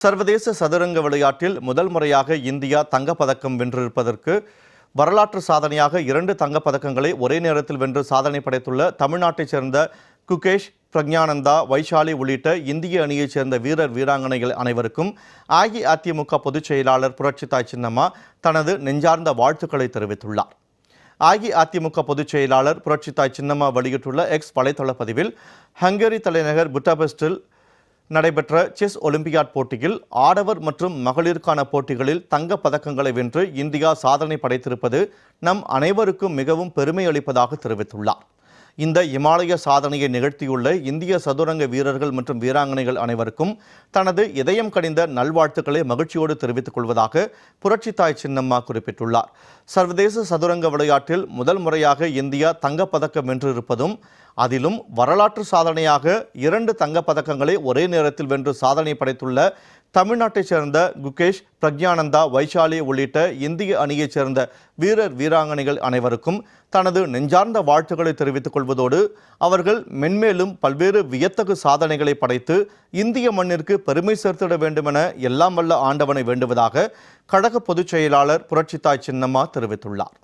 சர்வதேச சதுரங்க விளையாட்டில் முதல் முறையாக இந்தியா தங்கப்பதக்கம் வென்றிருப்பதற்கு வரலாற்று சாதனையாக இரண்டு தங்கப்பதக்கங்களை ஒரே நேரத்தில் வென்று சாதனை படைத்துள்ள தமிழ்நாட்டைச் சேர்ந்த குகேஷ் பிரக்ஞானந்தா வைஷாலி உள்ளிட்ட இந்திய அணியைச் சேர்ந்த வீரர் வீராங்கனைகள் அனைவருக்கும் அஇஅதிமுக பொதுச் செயலாளர் புரட்சித்தாய் சின்னம்மா தனது நெஞ்சார்ந்த வாழ்த்துக்களை தெரிவித்துள்ளார். அஇஅதிமுக பொதுச் செயலாளர் புரட்சித்தாய் சின்னம்மா வெளியிட்டுள்ள எக்ஸ் வலைதள பதிவில் ஹங்கேரி தலைநகர் புட்டாபெஸ்டில் நடைபெற்ற செஸ் ஒலிம்பியாட் போட்டியில் ஆடவர் மற்றும் மகளிருக்கான போட்டிகளில் தங்கப் பதக்கங்களை வென்று இந்தியா சாதனை படைத்திருப்பது நம் அனைவருக்கும் மிகவும் பெருமை அளிப்பதாக தெரிவித்துள்ளார். இந்த இமாலய சாதனையை நிகழ்த்தியுள்ள இந்திய சதுரங்க வீரர்கள் மற்றும் வீராங்கனைகள் அனைவருக்கும் தனது இதயம் கடிந்த நல்வாழ்த்துக்களை மகிழ்ச்சியோடு தெரிவித்துக் கொள்வதாக புரட்சித்தாய் சின்னம்மா குறிப்பிட்டுள்ளார். சர்வதேச சதுரங்க விளையாட்டில் முதல் முறையாக இந்தியா தங்கப்பதக்கம் வென்றிருப்பதும் அதிலும் வரலாற்று சாதனையாக இரண்டு தங்கப்பதக்கங்களை ஒரே நேரத்தில் வென்று சாதனை படைத்துள்ள தமிழ்நாட்டைச் சேர்ந்த குகேஷ் பிரக்ஞானந்தா வைஷாலி உள்ளிட்ட இந்திய அணியைச் சேர்ந்த வீரர் வீராங்கனைகள் அனைவருக்கும் தனது நெஞ்சார்ந்த வாழ்த்துக்களை தெரிவித்துக் கொள்வதோடு அவர்கள் மென்மேலும் பல்வேறு வியத்தகு சாதனைகளை படைத்து இந்திய மண்ணிற்கு பெருமை சேர்த்திட வேண்டுமென எல்லாம் வல்ல ஆண்டவனை வேண்டுவதாக கழக பொதுச் செயலாளர் புரட்சித்தாய் சின்னம்மா தெரிவித்துள்ளார்.